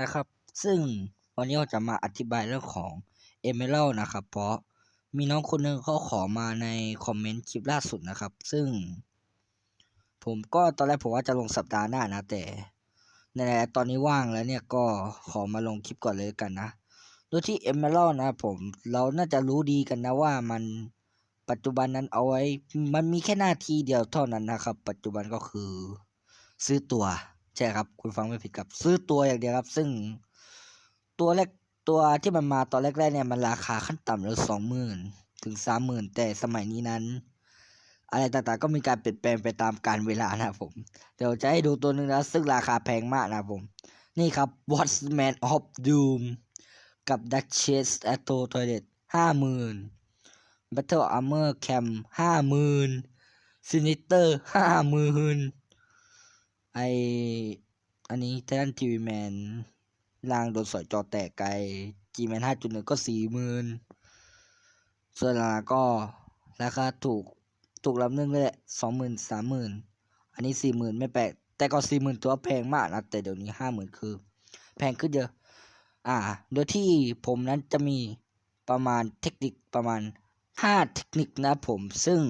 นะครับ ซึ่งวันนี้เราจะมาอธิบายเรื่องของ Emerald นะครับ เพราะมีน้องคนหนึ่งเขาขอมาในคอมเมนต์คลิปล่าสุดนะครับ ซึ่ง ผมก็ตอนแรกผมว่าจะลงสัปดาห์หน้านะ แต่ในตอนนี้ว่างแล้วเนี่ยก็ขอมาลงคลิปก่อนเลยกันนะโดยที่ Emerald นะผมเราน่าจะรู้ดีกันนะว่ามันปัจจุบันนั้นเอาไว้ มันมีแค่หน้าที่เดียวเท่านั้นนะครับ ปัจจุบันก็คือซื้อตัว ใช่ครับ คุณฟังไม่ผิดครับ ซื้อตัวอย่างเดียวครับ ซึ่งตัวแรกตัวที่มันมาตอนแรกๆเนี่ยมันราคาขั้นต่ำเลยสองหมื่นถึงสามหมื่นแต่สมัยนี้นั้น อะไรต่างๆก็มีการเปลี่ยนแปลงไปตามกาลเวลานะครับผม เดี๋ยวจะให้ดูตัวหนึ่งนะซึ่งราคาแพงมากนะครับผม นี่ครับ Watchman of Doom กับ Duchess a t o Toilet ห้าหมื่น Battle Armor Cam ห้าหมื่น Sinister ห้าหมื่น ไออันนี้ไททันทีวีแมนลางโดนสอยจอแตกไกลจีแมนห้าจุดหนึ่งก็สี่หมื่นส่วนลังก็ราคาถูกถูกลำหนึ่งเลยแหละสองหมื่นสามหมื่นอันนี้สี่หมื่นไม่แปลกแต่ก็สี่หมื่นตัวแพงมากนะแต่เดี๋ยวนี้ห้าหมื่นคือ แพงขึ้นเยอะ อ่า โดยที่ผมนั้นจะมีประมาณเทคนิคประมาณห้าเทคนิคนะผมซึ่ง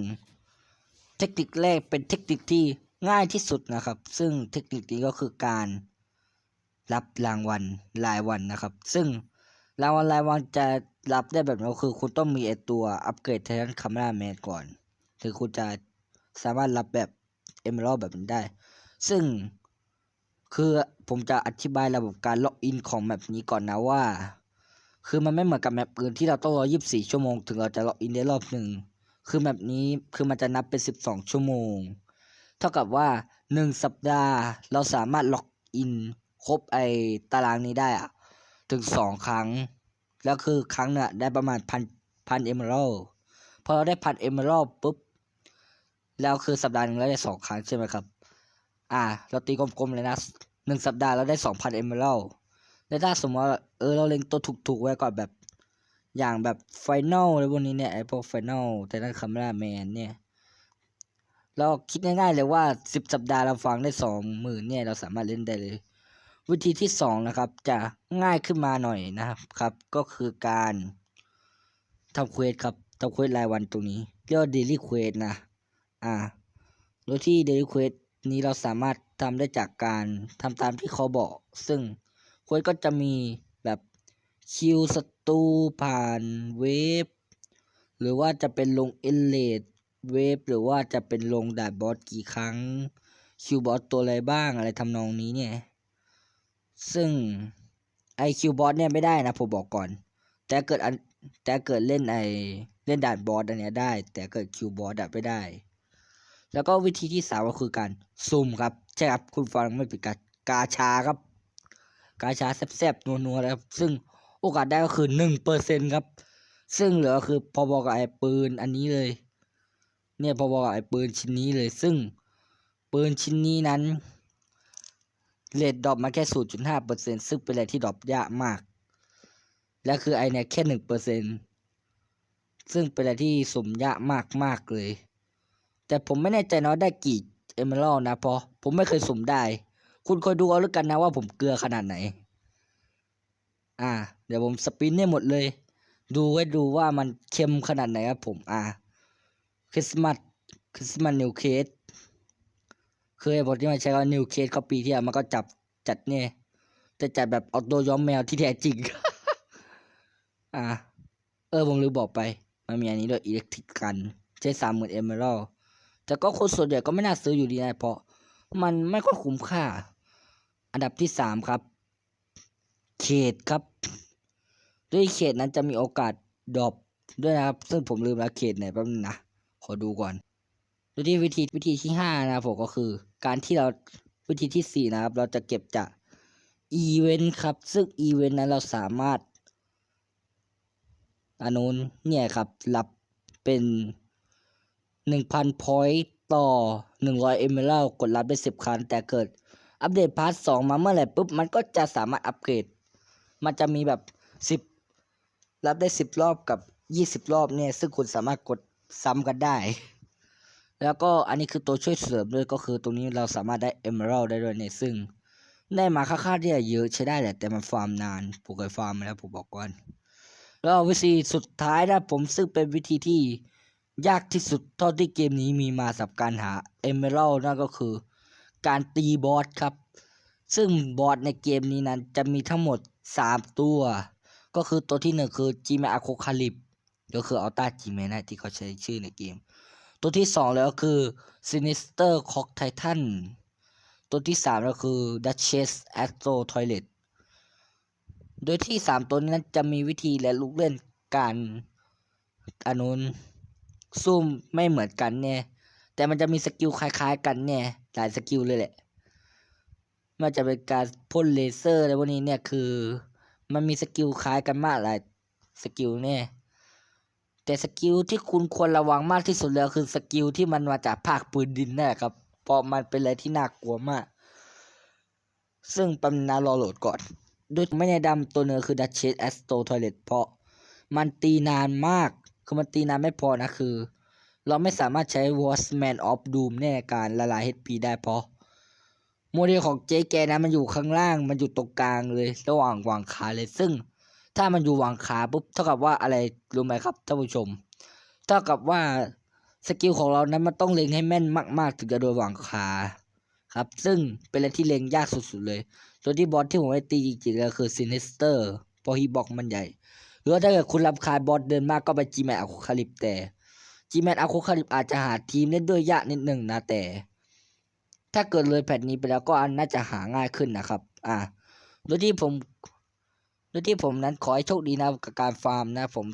เทคนิคแรกเป็นเทคนิคที่ ง่ายที่สุดนะครับ ซึ่งเทคนิคนี้ก็คือการรับรางวัลรายวันนะครับ ซึ่งรางวัลรายวันจะรับได้แบบนี้ก็คือคุณต้องมีไอตัวอัปเกรดไททันคา m ราแมนก่อนถึงคุณจะสามารถรับแบบเอเมอรัลแบบนี้ได้ ซึ่งคือผมจะอธิบายระบบการล็อกอินของแมปนี้ก่อนนะว่า คือมันไม่เหมือนกับแมปอื่นที่เราต้องรอ 24 ชั่วโมง ถึงเราจะล็อกอินได้รอบหนึ่ง คือแบบนี้คือมันจะนับเป็น 12 ชั่วโมง ท่ากับว่า 1 สัปดาห์เราสามารถล็อกอินครบไอตารางนี้ได้อะถึง 2 ครั้ง แล้วคือครั้งเนี่ยได้ประมาณพันพันเอเมอรัลพอเราได้พันเอเมอรัลปุ๊บ แล้วคือสัปดาห์หนึ่งเราได้สองครั้งใช่ไหมครับ อ่า เราตีกลมๆเลยนะหนึ่งสัปดาห์เราได้สองพันเอเมอรัลแล้วถ้าสมมติว่าเออเราเล็งตัวถูกๆไว้ก่อนแบบ อย่างแบบไฟแนลอะไรพวกนี้เนี่ยไอพวกไฟแนลแต่นั่นคัมราแมนเนี่ย เราคิดง่ายๆเลยว่าสิบสัปดาห์เราฟังได้สองหมื่นเนี่ยเราสามารถเล่นได้เลย วิธีที่สองนะครับ จะง่ายขึ้นมาหน่อยนะครับครับ ก็คือการทำเควสครับทำเควสรายวันตรงนี้เรียกว่าเดลี่เควสนะ อ่าโดยที่เดลี่เควสนี้เราสามารถทำได้จากการทำตามที่เขาบอก ซึ่งเควสก็จะมีแบบคิวศัตรูผ่านเวฟหรือว่าจะเป็นลงเอเลด เวฟหรือว่าจะเป็นลงด่านบอสกี่ครั้งคิวบอสตัวอะไรบ้างอะไรทำนองนี้เนี่ย ซึ่งไอคิวบอสเนี่ยไม่ได้นะผมบอกก่อน แต่เกิดอันแต่เกิดเล่นไอเล่นด่านบอสอันเนี้ยได้ แต่เกิดคิวบอสอะไม่ได้ แล้วก็วิธีที่สามก็คือการซุ่มครับ ใช่ครับคุณฟังไม่ผิดกันกาชาครับ กาชาแซ่บๆนัวๆแล้วครับซึ่งโอกาสได้ก็คือหนึ่งเปอร์เซ็นครับ ซึ่งเหลือคือพอบอกกับไอปืนอันนี้เลย เนี่ยพอบอกกับไอ้ปืนชิ้นนี้เลยซึ่ง ปืนชิ้นนี้นั้นเลดดรอปมาแค่ศูนย์จุดห้าเปอร์เซ็นซึ่งเป็นอะไรที่ดรอปยากมาก และคือไอเนี่ยแค่หนึ่งเปอร์เซ็นซึ่งเป็นอะไรที่สมยากมากมากๆเลย แต่ผมไม่แน่ใจนะได้กี่เอเมอรัลนะพราะผมไม่เคยสุ่มได้ คุณคอยดูเอาแล้วกันนะว่าผมเกลือขนาดไหน อ่า เดี๋ยวผมสปินให้หมดเลย ดูไว้ดูว่ามันเค็มขนาดไหนครับผม อ่า คริสต์มาสคริสต์มาสนิวเคสเคยบอกที่มันใช้ว่านิวเคสเขาปีที่แล้วมันก็จับจัดเนี่ยแต่จัดแบบเอาตัวย้อมแมวที่แท้จริง อ่าเออผมลืมบอกไป มันมีอันนี้ด้วยอิเล็กทริกกัน ใช้สามหมื่นเอเมอรัลแต่ก็คนส่วนใหญ่ก็ไม่น่าซื้ออยู่ดีนะเพราะมันไม่ค่อยคุ้มค่า อันดับที่สามครับ เขตครับ ด้วยเขตนั้นจะมีโอกาสดรอปด้วยนะครับ ซึ่งผมลืมแล้วเขตไหนแป๊บนึงนะ ขอดูก่อนดยที่วิธีวิธีที่ห้านะผมก็คือ การที่เราวิธีที่สี่นะครับ เราจะเก็บจากอีเวนต์ครับ ซึ่งอีเวนต์นั้นเราสามารถอันนู้นเนี่ยครับ รับเป็นหนึ่งพันพอยต์ต่อหนึ่งร้อยเอเมอรัลกดรับได้สิบครั้ง แต่เกิดอัปเดตพาร์ทสองมาเมื่อไหร่ปุ๊บ มันก็จะสามารถอัปเกรด มันจะมีแบบสิบรับได้สิบรอบกับยี่สิบรอบเนี่ย ซึ่งคุณสามารถกด ซ้ำกันได้ แล้วก็อันนี้คือตัวช่วยเสริมด้วยก็คือตรงนี้เราสามารถได้ Emerald ได้ด้วยเนี่ยซึ่งได้มาค่าค่าที่เยอะใช้ได้แหละแต่มันฟาร์มนานผมเคยฟาร์มมาแล้วผมบอกก่อนแล้ววิธีสุดท้ายนะผมซึ่งเป็นวิธีที่ยากที่สุดเท่าที่เกมนี้มีมาสำหรับการหาเอเมอรัลนั่นก็คือ การตีบอสครับ ซึ่งบอสในเกมนี้นั้นจะมีทั้งหมด 3 ตัว ก็คือตัวที่หนึ่งคือจีเมอาโคคาลิป ก็คืออัลต้าจีเมนะที่เขาใช้ชื่อในเกม ตัวที่สองแล้วคือซินิสเตอร์คอกไททันตัวที่สามก็คือดัชเชสแอสโตรทอยเลตโดยที่สามตัวนี้นั้นจะมีวิธีและลูกเล่นการอนุนซุ่มไม่เหมือนกันเนี่ยแต่มันจะมีสกิลคล้ายๆกันเนี่ยหลายสกิลเลยแหละมันจะเป็นการพ่นเลเซอร์อะไรพวกนี้เนี่ยคือ มันมีสกิลคล้ายกันมากหลายสกิลเนี่ย แต่สกิลที่คุณควรระวังมากที่สุดแล้วคือสกิลที่มันมาจากภาคปืนดินนั่นแหละครับเพราะมันเป็นอะไรที่น่ากลัวมาก ซึ่งปำนารอโหลดก่อนโดยไม่ในดำตัวเนื้อคือดัชเชสแอสโตทอยเลตเพราะมันตีนานมาก คือมันตีนานไม่พอนะคือ เราไม่สามารถใช้ Watchman of Doom ในการละลาย HP ได้เพราะโมเดลของเจ๊แกนะมันอยู่ข้างล่างมันอยู่ตรงกลางเลย ระหว่างวางขาเลยซึ่ง ถ้ามันอยู่วางขาปุ๊บเท่ากับว่าอะไรรู้ไหมครับท่านผู้ชม เท่ากับว่าสกิลของเรานั้นมันต้องเล็งให้แม่นมาก ๆ ถึงจะโดนวางขาครับ ซึ่งเป็นอะไรที่เล็งยากสุดๆเลยส่วนที่บอสที่ผมไปตีจริงๆก็คือซินิสเตอร์เพราะฮีบอกมันใหญ่ หรือว่าถ้าเกิดคุณรำคาญบอสเดินมากก็ไปจีแมนอะโคคาลิปแต่จีแมนอะโคคาลิปอาจจะหาทีมเล่นด้วยยากนิดหนึ่งนะแต่ ถ้าเกิดเลยแพทนี้ไปแล้วก็อันน่าจะหาง่ายขึ้นนะครับ อ่าโดยที่ผม โดยที่ผมนั้นขอให้โชคดีนะกับการฟาร์มนะผม